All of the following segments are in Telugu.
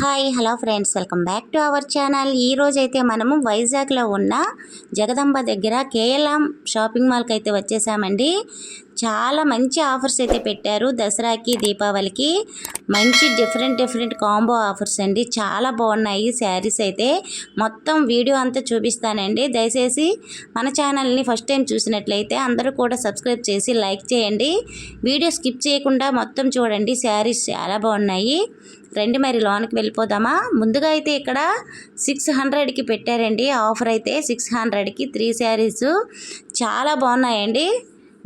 Hi hello friends. Welcome back to our channel. ఈ అయితే మనము వైజాగ్లో ఉన్న జగదంబ దగ్గర కేఎల్ఎం షాపింగ్ మాల్కి అయితే వచ్చేసామండి. చాలా మంచి ఆఫర్స్ అయితే పెట్టారు దసరాకి దీపావళికి. మంచి డిఫరెంట్ డిఫరెంట్ కాంబో ఆఫర్స్ అండి. చాలా బాగున్నాయి శారీస్ అయితే. మొత్తం వీడియో అంతా చూపిస్తానండి. దయచేసి మన ఛానల్ని ఫస్ట్ టైం చూసినట్లయితే అందరూ కూడా సబ్స్క్రైబ్ చేసి లైక్ చేయండి. వీడియో స్కిప్ చేయకుండా మొత్తం చూడండి. శారీస్ చాలా బాగున్నాయి. రండి మరి లోనికి వెళ్ళిపోదామా? ముందుగా అయితే ఇక్కడ సిక్స్ హండ్రెడ్కి పెట్టారండి. ఆఫర్ అయితే సిక్స్ హండ్రెడ్కి త్రీ శారీస్ చాలా బాగున్నాయండి.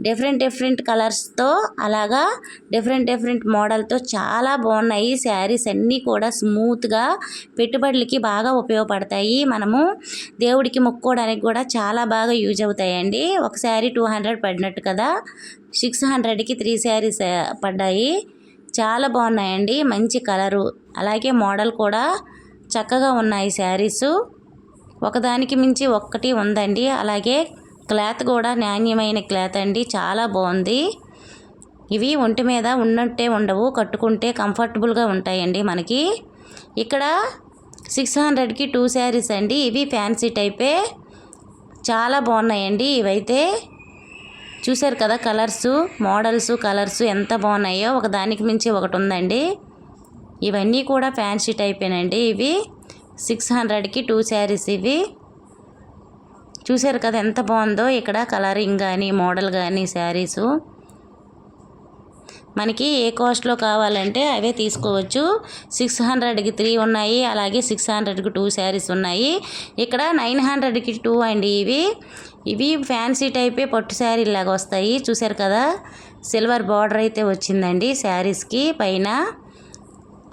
డిఫరెంట్ డిఫరెంట్ కలర్స్తో అలాగా డిఫరెంట్ డిఫరెంట్ మోడల్తో చాలా బాగున్నాయి. శారీస్ అన్నీ కూడా స్మూత్గా పెట్టుబడులకి బాగా ఉపయోగపడతాయి. మనము దేవుడికి మొక్కోవడానికి కూడా చాలా బాగా యూజ్ అవుతాయండి. ఒక శారీ టూ హండ్రెడ్ పడినట్టు కదా? సిక్స్ హండ్రెడ్కి త్రీ శారీస్ పడ్డాయి. చాలా బాగున్నాయండి. మంచి కలరు అలాగే మోడల్ కూడా చక్కగా ఉన్నాయి శారీసు ఒకదానికి మించి ఒక్కటి ఉందండి. అలాగే క్లాత్ కూడా నాణ్యమైన క్లాత్ అండి చాలా బాగుంది. ఇవి ఒంటి మీద ఉన్నట్టే ఉండవు కట్టుకుంటే కంఫర్టబుల్గా ఉంటాయండి మనకి. ఇక్కడ సిక్స్ హండ్రెడ్కి టూ శారీస్ అండి ఇవి ఫ్యాన్సీ టైపే. చాలా బాగున్నాయండి ఇవైతే. చూశారు కదా కలర్స్ మోడల్స్ కలర్స్ ఎంత బాగున్నాయో ఒక దానికి మించి ఒకటి ఉందండి. ఇవన్నీ కూడా ఫ్యాన్సీ టైపేనండి ఇవి. సిక్స్ హండ్రెడ్కి టూ శారీస్ ఇవి. చూశారు కదా ఎంత బాగుందో ఇక్కడ కలరింగ్ కానీ మోడల్ కానీ శారీసు. మనకి ఏ కాస్ట్లో కావాలంటే అవే తీసుకోవచ్చు. సిక్స్ హండ్రెడ్కి త్రీ ఉన్నాయి అలాగే సిక్స్ హండ్రెడ్కి టూ శారీస్ ఉన్నాయి. ఇక్కడ నైన్ హండ్రెడ్కి టూ అండి ఇవి. ఇవి ఫ్యాన్సీ టైపే పట్టు శారీ లాగా వస్తాయి. చూశారు కదా సిల్వర్ బార్డర్ అయితే వచ్చిందండి శారీస్కి పైన.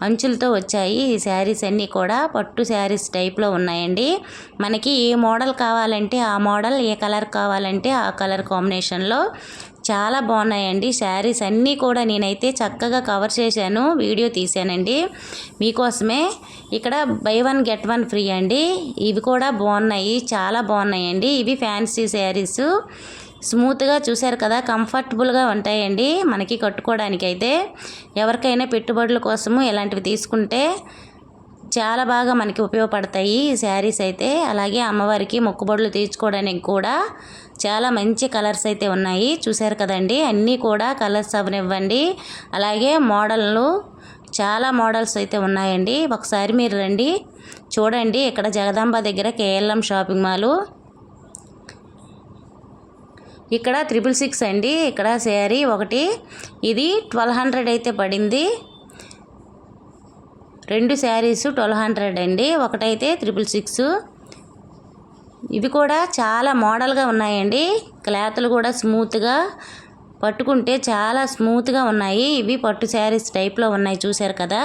అంచులతో వచ్చాయి. ఈ శారీస్ అన్నీ కూడా పట్టు శారీస్ టైప్లో ఉన్నాయండి. మనకి ఏ మోడల్ కావాలంటే ఆ మోడల్ ఏ కలర్ కావాలంటే ఆ కలర్ కాంబినేషన్లో చాలా బాగున్నాయండి. శారీస్ అన్నీ కూడా నేనైతే చక్కగా కవర్ చేశాను వీడియో తీశానండి. మీకోసమే ఇక్కడ buy one get one free అండి. ఇవి కూడా బాగున్నాయి చాలా బాగున్నాయండి. ఇవి ఫ్యాన్సీ శారీసు. స్మూత్గా చూశారు కదా కంఫర్టబుల్గా ఉంటాయండి మనకి కట్టుకోవడానికి అయితే ఎవరికైనా పెట్టుబడుల కోసము ఇలాంటివి తీసుకుంటే చాలా బాగా మనకి ఉపయోగపడతాయి ఈ శారీస్ అయితే. అలాగే అమ్మవారికి మొక్కుబడులు తీర్చుకోవడానికి కూడా చాలా మంచి కలర్స్ అయితే ఉన్నాయి. చూశారు కదండి అన్నీ కూడా కలర్స్ అవనివ్వండి అలాగే మోడల్లు చాలా మోడల్స్ అయితే ఉన్నాయండి. ఒకసారి మీరు రండి చూడండి. ఇక్కడ జగదాంబ దగ్గర కేఎల్ఎం షాపింగ్ మాలు ఇక్కడ త్రిపుల్ సిక్స్ అండి. ఇక్కడ శారీ ఒకటి. ఇది ట్వెల్వ్ హండ్రెడ్ అయితే పడింది. రెండు శారీస్ ట్వెల్వ్ హండ్రెడ్ అండి. ఒకటైతే త్రిపుల్ సిక్స్ ఇవి కూడా చాలా మోడల్గా ఉన్నాయండి. క్లాత్లు కూడా స్మూత్గా పట్టుకుంటే చాలా స్మూత్గా ఉన్నాయి. ఇవి పట్టు శారీస్ టైప్లో ఉన్నాయి చూశారు కదా.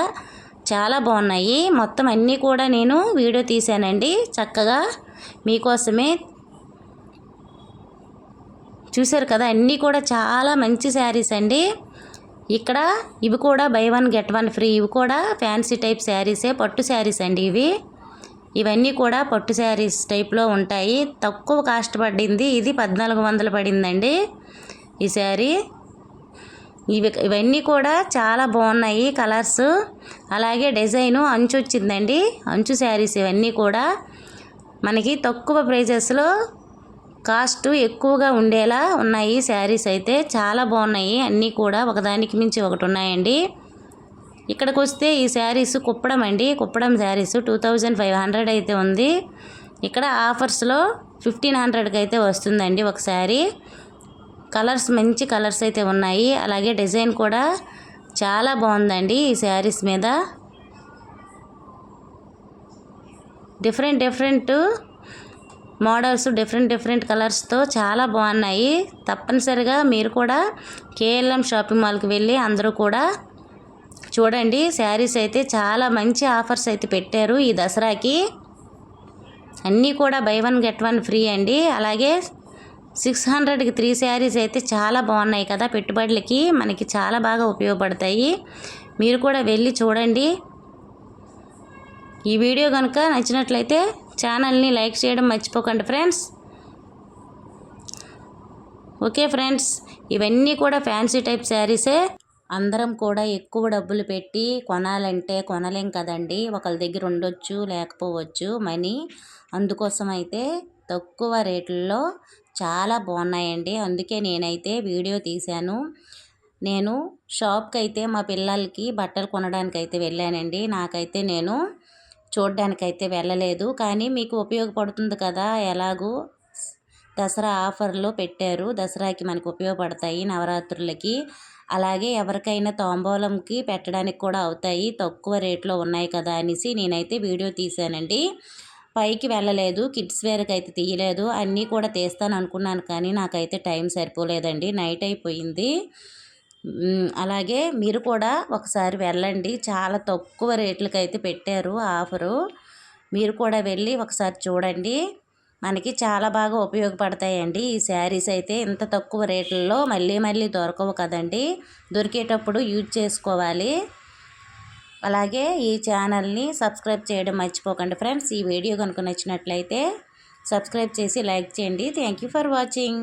చాలా బాగున్నాయి. మొత్తం అన్నీ కూడా నేను వీడియో తీశానండి చక్కగా మీకోసమే చూశారు కదా అన్నీ కూడా చాలా మంచి శారీస్ అండి. ఇక్కడ ఇవి కూడా buy one get one free ఇవి కూడా ఫ్యాన్సీ టైప్ శారీసే పట్టు శారీస్ అండి ఇవి. ఇవన్నీ కూడా పట్టు శారీస్ టైప్లో ఉంటాయి. తక్కువ కాస్ట్ పడింది ఇది పద్నాలుగు వందలు పడిందండి ఈ శారీ. ఇవి ఇవన్నీ కూడా చాలా బాగున్నాయి కలర్స్. అలాగే డిజైను అంచు వచ్చిందండి అంచు శారీస్ ఇవన్నీ కూడా. మనకి తక్కువ ప్రైజెస్లో కాస్ట్ ఎక్కువగా ఉండేలా ఉన్నాయి శారీస్ అయితే. చాలా బాగున్నాయి. అన్నీ కూడా ఒకదానికి మించి ఒకటి ఉన్నాయండి ఇక్కడికి వస్తే ఈ శారీస్ కుప్పడం అండి. Kuppadam saris two thousand five hundred అయితే ఉంది. ఇక్కడ ఆఫర్స్లో ఫిఫ్టీన్ హండ్రెడ్కి అయితే వస్తుందండి ఒక శారీ. కలర్స్ మంచి కలర్స్ అయితే ఉన్నాయి. అలాగే డిజైన్ కూడా చాలా బాగుందండి ఈ శారీస్ మీద. Different different models different different కలర్స్తో చాలా బాగున్నాయి. తప్పనిసరిగా మీరు కూడా కేఎల్ఎం షాపింగ్ మాల్కి వెళ్ళి అందరూ కూడా చూడండి. శారీస్ అయితే చాలా మంచి ఆఫర్స్ అయితే పెట్టారు ఈ దసరాకి. అన్నీ కూడా buy one get one free అండి. అలాగే సిక్స్ హండ్రెడ్కి త్రీ శారీస్ అయితే చాలా బాగున్నాయి కదా పెట్టుబడులకి. మనకి చాలా బాగా ఉపయోగపడతాయి. మీరు కూడా వెళ్ళి చూడండి. ఈ వీడియో కనుక నచ్చినట్లయితే ఛానల్ని లైక్ చేయడం మర్చిపోకండి ఫ్రెండ్స్. ఓకే ఫ్రెండ్స్ ఇవన్నీ కూడా ఫ్యాన్సీ టైప్ శారీసే. అందరం కూడా ఎక్కువ డబ్బులు పెట్టి కొనాలంటే కొనలేం కదండి. ఒకరి దగ్గర ఉండొచ్చు లేకపోవచ్చు మనీ. అందుకోసం అయితే తక్కువ రేట్లలో చాలా బాగున్నాయండి. అందుకే నేనైతే వీడియో తీశాను. నేను షాప్కి అయితే మా పిల్లలకి బట్టలు కొనడానికి అయితే వెళ్ళానండి. నాకైతే నేను చూడ్డానికైతే వెళ్ళలేదు. కానీ మీకు ఉపయోగపడుతుంది కదా ఎలాగూ? దసరా ఆఫర్లో పెట్టారు. దసరాకి మనకు ఉపయోగపడతాయి నవరాత్రులకి. అలాగే ఎవరికైనా తాంబూలంకి పెట్టడానికి కూడా అవుతాయి. తక్కువ రేట్లో ఉన్నాయి కదా అనేసి నేనైతే వీడియో తీశానండి. పైకి వెళ్ళలేదు కిడ్స్ వేర్కి అయితే తీయలేదు. అన్నీ కూడా తీస్తాను అనుకున్నాను కానీ నాకైతే టైం సరిపోలేదండి. నైట్ అయిపోయింది. అలాగే మీరు కూడా ఒకసారి వెళ్ళండి. చాలా తక్కువ రేట్లకి అయితే పెట్టారు ఆఫరు. మీరు కూడా వెళ్ళి ఒకసారి చూడండి. మనకి చాలా బాగా ఉపయోగపడతాయండి ఈ శారీస్ అయితే. ఇంత తక్కువ రేట్లలో మళ్ళీ మళ్ళీ దొరకవు కదండి. దొరికేటప్పుడు యూజ్ చేసుకోవాలి. అలాగే ఈ ఛానల్ని సబ్స్క్రైబ్ చేయడం మర్చిపోకండి ఫ్రెండ్స్. ఈ వీడియో కనుక నచ్చినట్లయితే సబ్స్క్రైబ్ చేసి లైక్ చేయండి. Thank for watching.